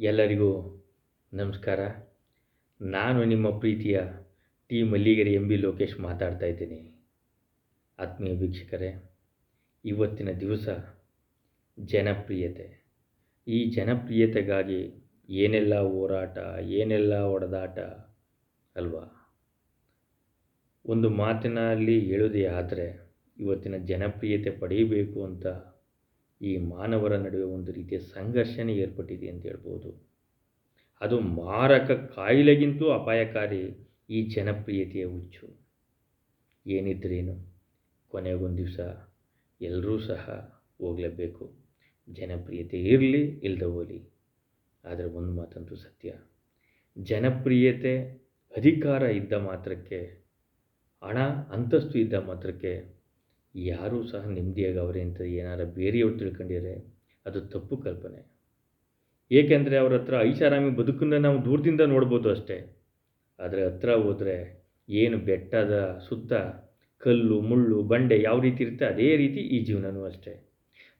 ಎಲ್ಲರಿಗೂ ನಮಸ್ಕಾರ. ನಾನು ನಿಮ್ಮ ಪ್ರೀತಿಯ T Malligere M B Lokesh ಮಾತಾಡ್ತಾ ಇದ್ದೀನಿ. ಆತ್ಮೀಯ ವೀಕ್ಷಕರೇ, ಇವತ್ತಿನ ದಿವಸ ಜನಪ್ರಿಯತೆ. ಈ ಜನಪ್ರಿಯತೆಗಾಗಿ ಏನೆಲ್ಲ ಹೋರಾಟ, ಏನೆಲ್ಲ ಹೊಡೆದಾಟ ಅಲ್ವಾ? ಒಂದು ಮಾತಿನಲ್ಲಿ ಹೇಳೋದೇ ಆದರೆ, ಇವತ್ತಿನ ಜನಪ್ರಿಯತೆ ಪಡೆಯಬೇಕು ಅಂತ ಈ ಮಾನವರ ನಡುವೆ ಒಂದು ರೀತಿಯ ಸಂಘರ್ಷಣೆ ಏರ್ಪಟ್ಟಿದೆ ಅಂತ ಹೇಳ್ಬೋದು. ಅದು ಮಾರಕ ಕಾಯಿಲೆಗಿಂತೂ ಅಪಾಯಕಾರಿ ಈ ಜನಪ್ರಿಯತೆಯ ಹುಚ್ಚು. ಏನಿದ್ರೇನು? ಕೊನೆಗೊಂದು ದಿವಸ ಎಲ್ಲರೂ ಸಹ ಹೋಗಲೇಬೇಕು. ಜನಪ್ರಿಯತೆ ಇರಲಿ ಇಲ್ಲದೆ ಆದರೆ ಒಂದು ಮಾತಂತೂ ಸತ್ಯ. ಜನಪ್ರಿಯತೆ ಅಧಿಕಾರ ಇದ್ದ ಮಾತ್ರಕ್ಕೆ, ಹಣ, ಅಂತಸ್ತು ಇದ್ದ ಮಾತ್ರಕ್ಕೆ ಯಾರೂ ಸಹ ನೆಮ್ಮದಿಯಾಗವ್ರೆ ಅಂತ ಏನಾರ ಬೇರೆಯವ್ರು ತಿಳ್ಕೊಂಡಿದ್ರೆ ಅದು ತಪ್ಪು ಕಲ್ಪನೆ. ಏಕೆಂದರೆ ಅವ್ರ ಹತ್ರ ಐಷಾರಾಮಿ ಬದುಕನ್ನ ನಾವು ದೂರದಿಂದ ನೋಡ್ಬೋದು ಅಷ್ಟೇ. ಆದರೆ ಹತ್ರ ಹೋದರೆ ಏನು ಬೆಟ್ಟದ ಸುತ್ತ ಕಲ್ಲು, ಮುಳ್ಳು, ಬಂಡೆ ಯಾವ ರೀತಿ ಇರುತ್ತೆ ಅದೇ ರೀತಿ ಈ ಜೀವನವೂ ಅಷ್ಟೇ.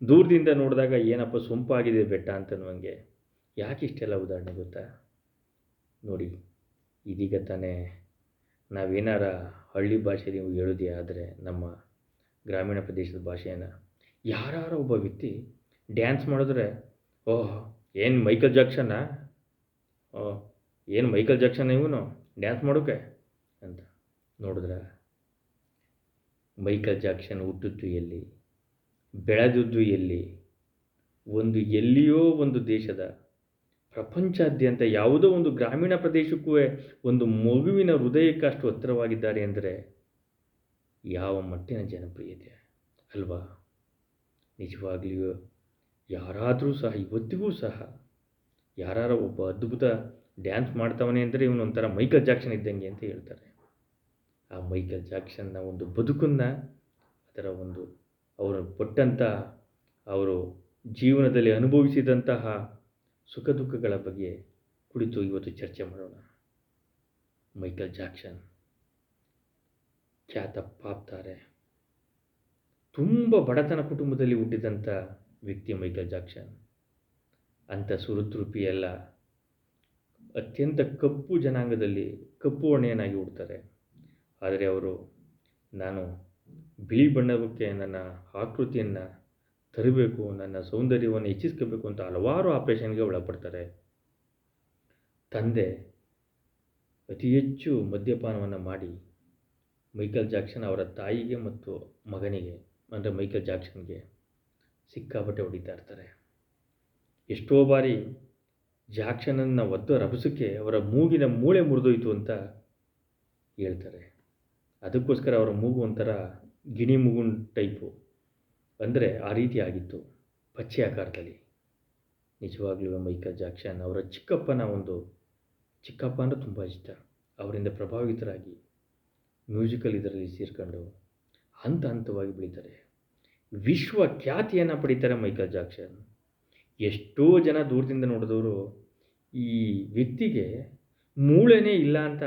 ದೂರದಿಂದ ನೋಡಿದಾಗ ಏನಪ್ಪ ಸೊಂಪಾಗಿದೆ ಬೆಟ್ಟ ಅಂತನ್ನುವಂಗೆ ಯಾಕೆ ಇಷ್ಟೆಲ್ಲ ಉದಾಹರಣೆ ಗೊತ್ತಾ? ನೋಡಿ, ಇದೀಗ ತಾನೇ ನಾವೇನಾರ ಹಳ್ಳಿ ನೀವು ಹೇಳೋದೇ ಆದರೆ ನಮ್ಮ ಗ್ರಾಮೀಣ ಪ್ರದೇಶದ ಭಾಷೆಯನ್ನು. ಯಾರು ಒಬ್ಬ ವ್ಯಕ್ತಿ ಡ್ಯಾನ್ಸ್ ಮಾಡಿದ್ರೆ, ಓಹ್, ಏನು ಮೈಕಲ್ ಜಾಕ್ಷನ್ನ ಓ ಏನು ಮೈಕಲ್ ಜಾಕ್ಷನ್ ಇವನು? ಡ್ಯಾನ್ಸ್ ಮಾಡೋಕೆ? ಅಂತ ನೋಡಿದ್ರೆ ಮೈಕಲ್ ಜಾಕ್ಷನ್ ಹುಟ್ಟಿದ್ದು ಎಲ್ಲಿ? ಬೆಳೆದದ್ದು ಎಲ್ಲಿ? ಒಂದು ಎಲ್ಲಿಯೋ ಒಂದು ದೇಶದ ಪ್ರಪಂಚಾದ್ಯಂತ ಯಾವುದೋ ಒಂದು ಗ್ರಾಮೀಣ ಪ್ರದೇಶಕ್ಕೂ ಒಂದು ಮಗುವಿನ ಹೃದಯಕ್ಕೆ ಅಷ್ಟು ಹತ್ತಿರವಾಗಿದ್ದಾರೆ ಅಂದರೆ ಯಾವ ಮಟ್ಟಿನ ಜನಪ್ರಿಯತೆ ಅಲ್ವಾ? ನಿಜವಾಗ್ಲಿಯೂ? ಯಾರಾದರೂ ಸಹ, ಇವತ್ತಿಗೂ ಸಹ ಯಾರು ಒಬ್ಬ ಅದ್ಭುತ ಡ್ಯಾನ್ಸ್ ಮಾಡ್ತಾವನೆ ಅಂದರೆ ಇವನು ಒಂಥರ ಮೈಕಲ್ ಜಾಕ್ಷನ್ ಇದ್ದಂಗೆ ಅಂತ ಹೇಳ್ತಾರೆ. ಆ ಮೈಕಲ್ ಜಾಕ್ಷನ್ನ ಒಂದು ಬದುಕನ್ನು, ಅದರ ಒಂದು ಅವರು ಕೊಟ್ಟಂತಹ ಅವರು ಜೀವನದಲ್ಲಿ ಅನುಭವಿಸಿದಂತಹ ಸುಖ ದುಃಖಗಳ ಬಗ್ಗೆ ಕುಳಿತು ಇವತ್ತು ಚರ್ಚೆ ಮಾಡೋಣ. ಮೈಕಲ್ ಜಾಕ್ಷನ್ ಖ್ಯಾತ ಪಾಪ್ತಾರೆ. ತುಂಬ ಬಡತನ ಕುಟುಂಬದಲ್ಲಿ ಹುಟ್ಟಿದಂಥ ವ್ಯಕ್ತಿ ಮೈಕಲ್ ಜಾಕ್ಷನ್ ಅಂಥ ಸುರುತೃಪಿ ಎಲ್ಲ ಅತ್ಯಂತ ಕಪ್ಪು ಜನಾಂಗದಲ್ಲಿ ಕಪ್ಪು ಹೊಣೆಯನ್ನಾಗಿ ಹುಡ್ತಾರೆ. ಆದರೆ ಅವರು, ನಾನು ಬಿಳಿ ಬಣ್ಣಕ್ಕೆ ನನ್ನ ಆಕೃತಿಯನ್ನು ತರಬೇಕು, ನನ್ನ ಸೌಂದರ್ಯವನ್ನು ಹೆಚ್ಚಿಸ್ಕೋಬೇಕು ಅಂತ ಹಲವಾರು ಆಪರೇಷನ್ಗೆ ಒಳಪಡ್ತಾರೆ. ತಂದೆ ಅತಿ ಹೆಚ್ಚು ಮದ್ಯಪಾನವನ್ನು ಮಾಡಿ ಮೈಕಲ್ ಜಾಕ್ಸನ್ ಅವರ ತಾಯಿಗೆ ಮತ್ತು ಮಗನಿಗೆ, ಅಂದರೆ ಮೈಕಲ್ ಜಾಕ್ಸನ್ಗೆ ಸಿಕ್ಕಾಪಟ್ಟೆ ಹೊಡಿತಾ ಇರ್ತಾರೆ. ಎಷ್ಟೋ ಬಾರಿ ಜಾಕ್ಷನನ್ನು ಒದ್ದು ರಭಸಕ್ಕೆ ಅವರ ಮೂಗಿನ ಮೂಳೆ ಮುರಿದೋಯ್ತು ಅಂತ ಹೇಳ್ತಾರೆ. ಅದಕ್ಕೋಸ್ಕರ ಅವರ ಮೂಗು ಒಂಥರ ಗಿಣಿ ಮೂಗುನ್ ಟೈಪು. ಅಂದರೆ ಆ ರೀತಿ ಆಗಿತ್ತು ಪಚ್ಚೆ ಆಕಾರದಲ್ಲಿ. ನಿಜವಾಗ್ಲೂ ಮೈಕಲ್ ಜಾಕ್ಷನ್ ಅವರ ಚಿಕ್ಕಪ್ಪನ ಒಂದು, ಚಿಕ್ಕಪ್ಪ ಅಂದರೆ ತುಂಬ ಇಷ್ಟ. ಅವರಿಂದ ಪ್ರಭಾವಿತರಾಗಿ ಮ್ಯೂಸಿಕಲ್ ಇದರಲ್ಲಿ ಸೇರ್ಕೊಂಡು ಹಂತ ಹಂತವಾಗಿ ಬೆಳೀತಾರೆ ವಿಶ್ವ ಖ್ಯಾತಿಯನ್ನು ಪಡೀತಾರೆ ಮೈಕಲ್ ಜಾಕ್ಸನ್. ಎಷ್ಟೋ ಜನ ದೂರದಿಂದ ನೋಡಿದವರು ಈ ವ್ಯಕ್ತಿಗೆ ಮೂಳೆನೇ ಇಲ್ಲ ಅಂತ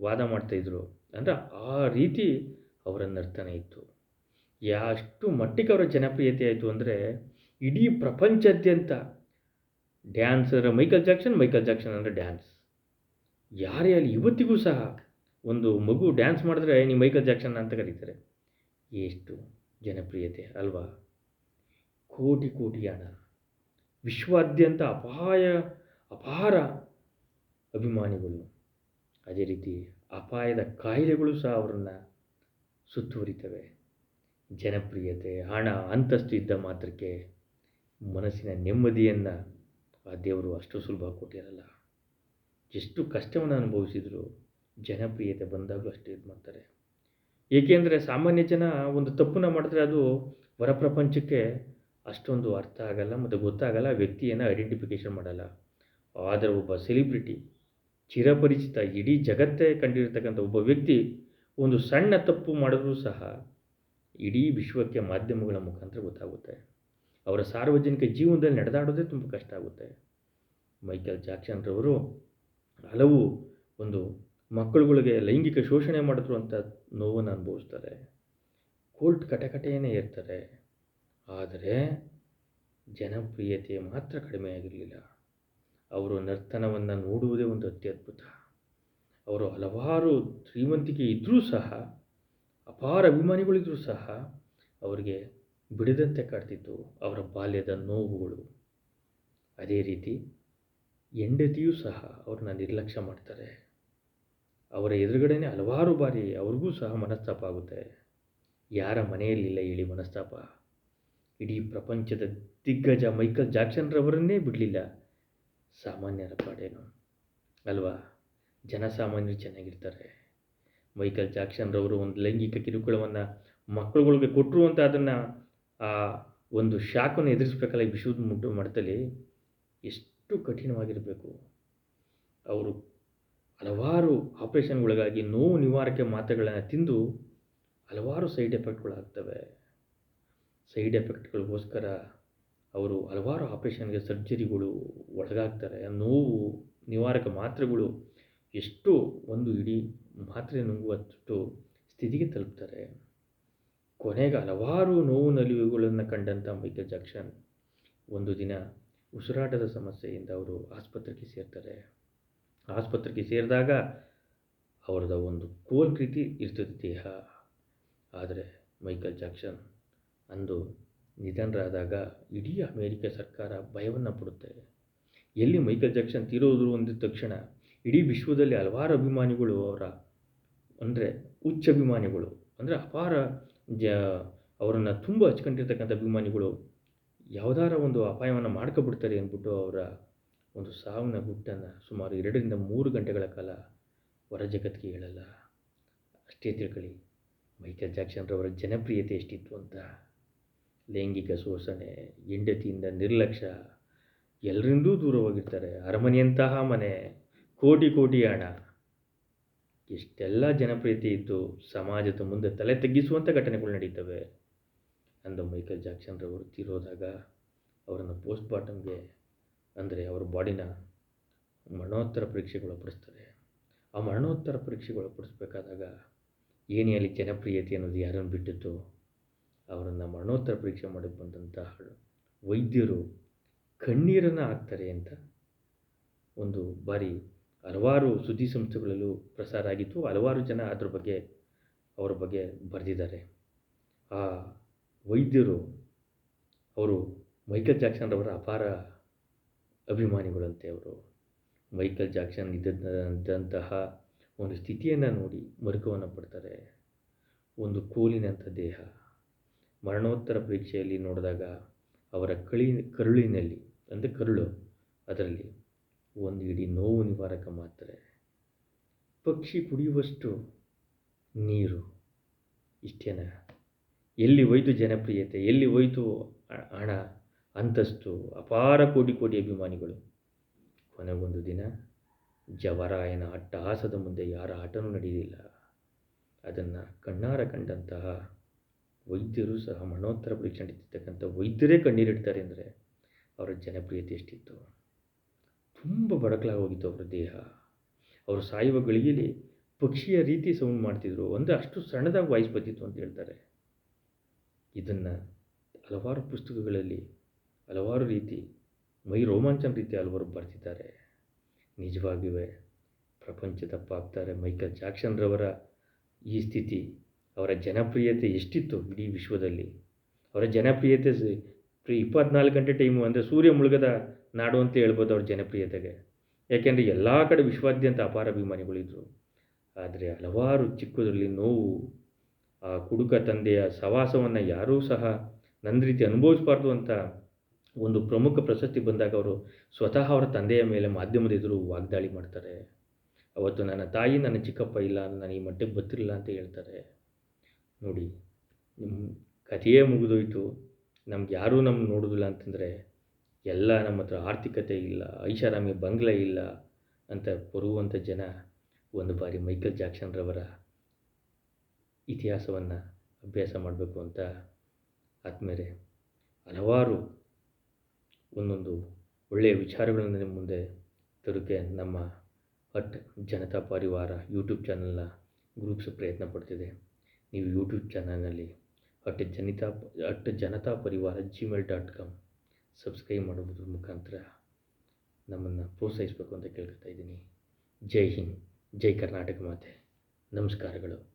ವಾದ ಮಾಡ್ತಾಯಿದ್ರು ಅಂದರೆ ಆ ರೀತಿ ಅವರ ನರ್ತನೆ ಇತ್ತು. ಎಷ್ಟು ಮಟ್ಟಿಗೆ ಅವರ ಜನಪ್ರಿಯತೆ ಆಯಿತು ಅಂದರೆ ಇಡೀ ಪ್ರಪಂಚಾದ್ಯಂತ dancer Michael Jackson Michael Jackson ಅಂದರೆ ಡ್ಯಾನ್ಸ್. ಯಾರೇ ಅಲ್ಲಿ ಇವತ್ತಿಗೂ ಸಹ ಒಂದು ಮಗು ಡ್ಯಾನ್ಸ್ ಮಾಡಿದ್ರೆ ನೀವು ಮೈಕಲ್ ಜಾಕ್ಸನ್ ಅಂತ ಕರೀತಾರೆ. ಎಷ್ಟು ಜನಪ್ರಿಯತೆ ಅಲ್ವಾ? ಕೋಟಿ ಕೋಟಿ ಹಣ. ವಿಶ್ವಾದ್ಯಂತ ಅಪಾಯ, ಅಪಾರ ಅಭಿಮಾನಿಗಳು. ಅದೇ ರೀತಿ ಅಪಾಯದ ಕಾಯಿಲೆಗಳು ಸಹ ಅವರನ್ನು ಸುತ್ತುವರಿತವೆ. ಜನಪ್ರಿಯತೆ, ಹಣ, ಅಂತಸ್ತು ಇದ್ದ ಮಾತ್ರಕ್ಕೆ ಮನಸ್ಸಿನ ನೆಮ್ಮದಿಯನ್ನು ಆ ದೇವರು ಅಷ್ಟು ಸುಲಭ ಕೊಟ್ಟಿರಲ್ಲ. ಎಷ್ಟು ಕಷ್ಟವನ್ನು ಅನುಭವಿಸಿದ್ರು ಜನಪ್ರಿಯತೆ ಬಂದಾಗಲೂ ಅಷ್ಟೇ ಇದು ಮಾಡ್ತಾರೆ. ಏಕೆಂದರೆ ಸಾಮಾನ್ಯ ಜನ ಒಂದು ತಪ್ಪನ್ನ ಮಾಡಿದ್ರೆ ಅದು ಹೊರ ಪ್ರಪಂಚಕ್ಕೆ ಅಷ್ಟೊಂದು ಅರ್ಥ ಆಗಲ್ಲ ಮತ್ತು ಗೊತ್ತಾಗಲ್ಲ ವ್ಯಕ್ತಿಯನ್ನು ಐಡೆಂಟಿಫಿಕೇಷನ್ ಮಾಡಲ್ಲ. ಆದರೆ ಒಬ್ಬ ಸೆಲಿಬ್ರಿಟಿ ಚಿರಪರಿಚಿತ ಇಡೀ ಜಗತ್ತೇ ಕಂಡಿರ್ತಕ್ಕಂಥ ಒಬ್ಬ ವ್ಯಕ್ತಿ ಒಂದು ಸಣ್ಣ ತಪ್ಪು ಮಾಡಿದ್ರೂ ಸಹ ಇಡೀ ವಿಶ್ವಕ್ಕೆ ಮಾಧ್ಯಮಗಳ ಮುಖಾಂತರ ಗೊತ್ತಾಗುತ್ತೆ. ಅವರ ಸಾರ್ವಜನಿಕ ಜೀವನದಲ್ಲಿ ನಡೆದಾಡೋದೇ ತುಂಬ ಕಷ್ಟ ಆಗುತ್ತೆ. ಮೈಕಲ್ ಜಾಕ್ಷನ್ರವರು ಹಲವು ಒಂದು ಮಕ್ಕಳುಗಳಿಗೆ ಲೈಂಗಿಕ ಶೋಷಣೆ ಮಾಡಿದ್ರು ಅಂತ ನೋವನ್ನು ಅನುಭವಿಸ್ತಾರೆ. ಕೋರ್ಟ್ ಕಟಕಟೆಯೇ ಇರ್ತಾರೆ. ಆದರೆ ಜನಪ್ರಿಯತೆ ಮಾತ್ರ ಕಡಿಮೆಯಾಗಿರಲಿಲ್ಲ ಅವರು ನರ್ತನವನ್ನು ನೋಡುವುದೇ ಒಂದು ಅತ್ಯದ್ಭುತ. ಅವರು ಹಲವಾರು ಶ್ರೀಮಂತಿಕೆ ಇದ್ದರೂ ಸಹ, ಅಪಾರ ಅಭಿಮಾನಿಗಳಿದ್ದರೂ ಸಹ ಅವರಿಗೆ ಬಿಡದಂತೆ ಕಾಡ್ತಿತ್ತು ಅವರ ಬಾಲ್ಯದ ನೋವುಗಳು. ಅದೇ ರೀತಿ ಹೆಂಡತಿಯೂ ಸಹ ಅವ್ರನ್ನ ನಿರ್ಲಕ್ಷ್ಯ ಮಾಡ್ತಾರೆ. ಅವರ ಎದುರುಗಡೆನೇ ಹಲವಾರು ಬಾರಿ ಅವ್ರಿಗೂ ಸಹ ಮನಸ್ತಾಪ ಆಗುತ್ತೆ. ಯಾರ ಮನೆಯಲ್ಲಿಲ್ಲ ಹೇಳಿ ಮನಸ್ತಾಪ. ಇಡೀ ಪ್ರಪಂಚದ ದಿಗ್ಗಜ ಮೈಕಲ್ ಜಾಕ್ಸನ್ರವರನ್ನೇ ಬಿಡಲಿಲ್ಲ ಸಾಮಾನ್ಯರ ಪಾಡೇನು. ಅಲ್ವಾ? ಜನಸಾಮಾನ್ಯರು ಚೆನ್ನಾಗಿರ್ತಾರೆ. ಮೈಕಲ್ ಜಾಕ್ಸನ್ರವರು ಒಂದು ಲೈಂಗಿಕ ಕಿರುಕುಳವನ್ನು ಮಕ್ಕಳುಗಳಿಗೆ ಕೊಟ್ಟರು ಅಂತ ಅದನ್ನು ಆ ಒಂದು ಶಾಖವನ್ನು ಎದುರಿಸ್ಬೇಕಲ್ಲ ಈ ವಿಶ್ವದ ಮುಟ್ಟು ಮಟ್ಟದಲ್ಲಿ ಎಷ್ಟು ಕಠಿಣವಾಗಿರಬೇಕು. ಅವರು ಹಲವಾರು ಆಪರೇಷನ್ಗಳಿಗಾಗಿ ನೋವು ನಿವಾರಕ ಮಾತ್ರೆಗಳನ್ನು ತಿಂದು ಹಲವಾರು ಸೈಡ್ ಎಫೆಕ್ಟ್ಗಳಾಗ್ತವೆ. ಸೈಡ್ ಎಫೆಕ್ಟ್ಗಳಿಗೋಸ್ಕರ ಅವರು ಹಲವಾರು ಆಪರೇಷನ್ಗೆ ಸರ್ಜರಿಗಳು ಒಳಗಾಗ್ತಾರೆ. ನೋವು ನಿವಾರಕ ಮಾತ್ರೆಗಳು ಎಷ್ಟು ಒಂದು ಇಡೀ ಮಾತ್ರೆ ನುಂಗುವಷ್ಟು ಸ್ಥಿತಿಗೆ ತಲುಪ್ತಾರೆ. ಕೊನೆಗೆ ಹಲವಾರು ನೋವು ನಲಿವುಗಳನ್ನು ಕಂಡಂಥ ಮೈಕಲ್ ಜಾಕ್ಷನ್ ಒಂದು ದಿನ ಉಸಿರಾಟದ ಸಮಸ್ಯೆಯಿಂದ ಅವರು ಆಸ್ಪತ್ರೆಗೆ ಸೇರ್ತಾರೆ. ಆಸ್ಪತ್ರೆಗೆ ಸೇರಿದಾಗ ಅವರದ ಒಂದು ಕೋಲ್ ಕೃತಿ ಇರ್ತದೆ ದೇಹ. ಆದರೆ ಮೈಕಲ್ ಜಾಕ್ಸನ್ ಅಂದು ನಿಧನರಾದಾಗ ಇಡೀ ಅಮೇರಿಕ ಸರ್ಕಾರ ಭಯವನ್ನು ಪಡುತ್ತೆ. ಎಲ್ಲಿ ಮೈಕಲ್ ಜಾಕ್ಸನ್ ತೀರೋದ್ರು ಅಂದಿದ ತಕ್ಷಣ ಇಡೀ ವಿಶ್ವದಲ್ಲಿ ಹಲವಾರು ಅಭಿಮಾನಿಗಳು ಅವರ, ಅಂದರೆ ಉಚ್ಚ ಅಭಿಮಾನಿಗಳು, ಅಂದರೆ ಅಪಾರ ಜ, ಅವರನ್ನು ತುಂಬ ಹಚ್ಕೊಂಡಿರ್ತಕ್ಕಂಥ ಅಭಿಮಾನಿಗಳು ಯಾವುದಾರ ಒಂದು ಅಪಾಯವನ್ನು ಮಾಡ್ಕೊಬಿಡ್ತಾರೆ ಅಂದ್ಬಿಟ್ಟು ಅವರ ಒಂದು ಸಾವಿನ ಗುಟ್ಟನ್ನು ಸುಮಾರು ಎರಡರಿಂದ ಮೂರು ಗಂಟೆಗಳ ಕಾಲ ಹೊರ ಜಗತ್ತಿಗೆ ಹೇಳಲ್ಲ. ಅಷ್ಟೇ ತಿಳ್ಕೊಳ್ಳಿ ಮೈಕಲ್ ಜಾಕ್ಸನ್ರವರ ಜನಪ್ರಿಯತೆ ಎಷ್ಟಿತ್ತು ಅಂತ. ಲೈಂಗಿಕ ಶೋಷಣೆ, ಹೆಂಡತಿಯಿಂದ ನಿರ್ಲಕ್ಷ್ಯ ಎಲ್ಲರಿಂದೂ ದೂರವಾಗಿರ್ತಾರೆ. ಅರಮನೆಯಂತಹ ಮನೆ, ಕೋಟಿ ಕೋಟಿ ಹಣ. ಎಷ್ಟೆಲ್ಲ ಜನಪ್ರಿಯತೆ ಇದ್ದು ಸಮಾಜದ ಮುಂದೆ ತಲೆ ತಗ್ಗಿಸುವಂಥ ಘಟನೆಗಳು ನಡೀತವೆ. ಅಂದ ಮೈಕಲ್ ಜಾಕ್ಸನ್ರವರು ತೀರೋದಾಗ ಅವರನ್ನು ಪೋಸ್ಟ್ ಮಾರ್ಟಮ್ಗೆ ಅಂದರೆ ಅವರ ಬಾಡಿನ ಮರಣೋತ್ತರ ಪರೀಕ್ಷೆಗೆ ಒಳಪಡಿಸ್ತಾರೆ. ಆ ಮರಣೋತ್ತರ ಪರೀಕ್ಷೆಗೆ ಒಳಪಡಿಸ್ಬೇಕಾದಾಗ ಏನೇ ಅಲ್ಲಿ ಜನಪ್ರಿಯತೆ ಅನ್ನೋದು ಯಾರನ್ನು ಬಿಟ್ಟಿತ್ತು? ಅವರನ್ನು ಮರಣೋತ್ತರ ಪರೀಕ್ಷೆ ಮಾಡಕ್ಕೆ ಬಂದಂತಹ ವೈದ್ಯರು ಕಣ್ಣೀರನ್ನು ಹಾಕ್ತಾರೆ ಅಂತ ಒಂದು ಬಾರಿ ಹಲವಾರು ಸುದ್ದಿ ಸಂಸ್ಥೆಗಳಲ್ಲೂ ಪ್ರಸಾರ ಆಗಿತ್ತು. ಹಲವಾರು ಜನ ಅದ್ರ ಬಗ್ಗೆ, ಅವರ ಬಗ್ಗೆ ಬರೆದಿದ್ದಾರೆ. ಆ ವೈದ್ಯರು, ಅವರು ಮೈಕಲ್ ಜಾಕ್ಸನ್ರವರ ಅಪಾರ ಅಭಿಮಾನಿಗಳಂತೆ ಅವರು ಮೈಕಲ್ ಜಾಕ್ಸನ್ ಇದ್ದಂತಹ ಒಂದು ಸ್ಥಿತಿಯನ್ನು ನೋಡಿ ಮರುಕವನ್ನು ಪಡ್ತಾರೆ. ಒಂದು ಕೋಲಿನಂಥ ದೇಹ. ಮರಣೋತ್ತರ ಪರೀಕ್ಷೆಯಲ್ಲಿ ನೋಡಿದಾಗ ಅವರ ಕಳಿ, ಕರುಳಿನಲ್ಲಿ, ಅಂದರೆ ಕರುಳು, ಅದರಲ್ಲಿ ಒಂದು ಇಡೀ ನೋವು ನಿವಾರಕ ಮಾತ್ರ. ಪಕ್ಷಿ ಕುಡಿಯುವಷ್ಟು ನೀರು ಇಷ್ಟೇನ? ಎಲ್ಲಿ ಹೋಯ್ತು ಜನಪ್ರಿಯತೆ? ಎಲ್ಲಿ ಹೋಯ್ತು ಹಣ? ಅಂತಸ್ತು, ಅಪಾರ ಕೋಟಿ ಕೋಟಿ ಅಭಿಮಾನಿಗಳು. ಕೊನೆಗೊಂದು ದಿನ ಜವರಾಯನ ಅಟ್ಟಹಾಸದ ಮುಂದೆ ಯಾರ ಆಟನೂ ನಡೆಯಲಿಲ್ಲ ಅದನ್ನು ಕಣ್ಣಾರ ಕಂಡಂತಹ ವೈದ್ಯರು ಸಹ ಮರಣೋತ್ತರ ಪರೀಕ್ಷೆ ನಡೀತಿರ್ತಕ್ಕಂಥ ವೈದ್ಯರೇ ಕಣ್ಣೀರಿಡ್ತಾರೆ ಅಂದರೆ ಅವರ ಜನಪ್ರಿಯತೆ ಎಷ್ಟಿತ್ತು? ತುಂಬ ಬಡಕಲಾಗಿ ಹೋಗಿತ್ತು ಅವರ ದೇಹ. ಅವರು ಸಾಯುವ ಗಳಿಗೆಯಲ್ಲಿ ಪಕ್ಷಿಯ ರೀತಿ ಸೌಂಡ್ ಮಾಡ್ತಿದ್ರು. ಅಂದರೆ ಅಷ್ಟು ಸಣ್ಣದಾಗಿ ವಾಯ್ಸ್ ಬಂದಿತ್ತು ಅಂತ ಹೇಳ್ತಾರೆ. ಇದನ್ನು ಹಲವಾರು ಪುಸ್ತಕಗಳಲ್ಲಿ ಹಲವಾರು ರೀತಿ ಮೈ ರೋಮಾಂಚನ ರೀತಿ ಹಲವರು ಬರ್ತಿದ್ದಾರೆ. ನಿಜವಾಗಿಯೂ ಪ್ರಪಂಚ ತಪ್ಪಾಗ್ತಾರೆ ಮೈಕಲ್ ಜಾಕ್ಸನ್ರವರ ಈ ಸ್ಥಿತಿ ಅವರ ಜನಪ್ರಿಯತೆ ಎಷ್ಟಿತ್ತು ಇಡೀ ವಿಶ್ವದಲ್ಲಿ. ಅವರ ಜನಪ್ರಿಯತೆ ಇಪ್ಪತ್ನಾಲ್ಕು ಗಂಟೆ ಟೈಮು ಅಂದರೆ ಸೂರ್ಯ ಮುಳುಗದ ನಾಡು ಅಂತ ಹೇಳ್ಬೋದು ಅವ್ರ ಜನಪ್ರಿಯತೆಗೆ. ಯಾಕೆಂದರೆ ಎಲ್ಲ ಕಡೆ ವಿಶ್ವಾದ್ಯಂತ ಅಪಾರ ಅಭಿಮಾನಿಗಳಿದ್ದರು ಆದರೆ ಹಲವಾರು ಚಿಕ್ಕದರಲ್ಲಿ ನೋವು, ಆ ಕುಡುಕ ತಂದೆಯ ಸವಾಸವನ್ನು ಯಾರೂ ಸಹ ನನ್ನ ರೀತಿ ಅನುಭವಿಸಬಾರ್ದು ಅಂತ ಒಂದು ಪ್ರಮುಖ ಪ್ರಶಸ್ತಿ ಬಂದಾಗ ಅವರು ಸ್ವತಃ ಅವರ ತಂದೆಯ ಮೇಲೆ ಮಾಧ್ಯಮದ ಎದುರು ವಾಗ್ದಾಳಿ ಮಾಡ್ತಾರೆ. ಅವತ್ತು ನನ್ನ ತಾಯಿ, ನನ್ನ ಚಿಕ್ಕಪ್ಪ ಇಲ್ಲ, ನಾನು ಈ ಮಟ್ಟಕ್ಕೆ ಗೊತ್ತಿರಲಿಲ್ಲ ಅಂತ ಹೇಳ್ತಾರೆ. ನೋಡಿ ನಿಮ್ಮ ಕಥೆಯೇ ಮುಗಿದೋಯ್ತು. ನಮ್ಗೆ ಯಾರೂ ನಮ್ಮ ನೋಡೋದಿಲ್ಲ ಅಂತಂದರೆ ಎಲ್ಲ ನಮ್ಮ ಹತ್ರ ಆರ್ಥಿಕತೆ ಇಲ್ಲ, ಐಷಾರಾಮಿ ಬಂಗ್ಲೆ ಇಲ್ಲ ಅಂತ ಬರುವಂಥ ಜನ ಒಂದು ಬಾರಿ ಮೈಕಲ್ ಜಾಕ್ಸನ್ರವರ ಇತಿಹಾಸವನ್ನು ಅಭ್ಯಾಸ ಮಾಡಬೇಕು ಅಂತ ಆದಮೇಲೆ ಹಲವಾರು ಒಂದೊಂದು ಒಳ್ಳೆಯ ವಿಚಾರಗಳನ್ನು ನಿಮ್ಮ ಮುಂದೆ ತರೋಕ್ಕೆ ನಮ್ಮ ಅಟ್ ಜನತಾ ಪರಿವಾರ ಯೂಟ್ಯೂಬ್ ಚಾನಲ್ನ ಗ್ರೂಪ್ಸ್ ಪ್ರಯತ್ನ ಪಡ್ತಿದೆ. ನೀವು ಯೂಟ್ಯೂಬ್ ಚಾನಲ್ನಲ್ಲಿ ಅಟ್ ಜನಿತಾ ಅಟ್ ಜನತಾ ಪರಿವಾರ ಜಿಮೇಲ್ ಡಾಟ್ ಕಾಮ್ ಸಬ್ಸ್ಕ್ರೈಬ್ ಮಾಡೋದ್ರ ಮುಖಾಂತರ ನಮ್ಮನ್ನು ಪ್ರೋತ್ಸಾಹಿಸಬೇಕು ಅಂತ ಕೇಳ್ಕೊತಾ ಇದ್ದೀನಿ. ಜೈ ಹಿಂದ್, ಜೈ ಕರ್ನಾಟಕ ಮಾತೆ. ನಮಸ್ಕಾರಗಳು.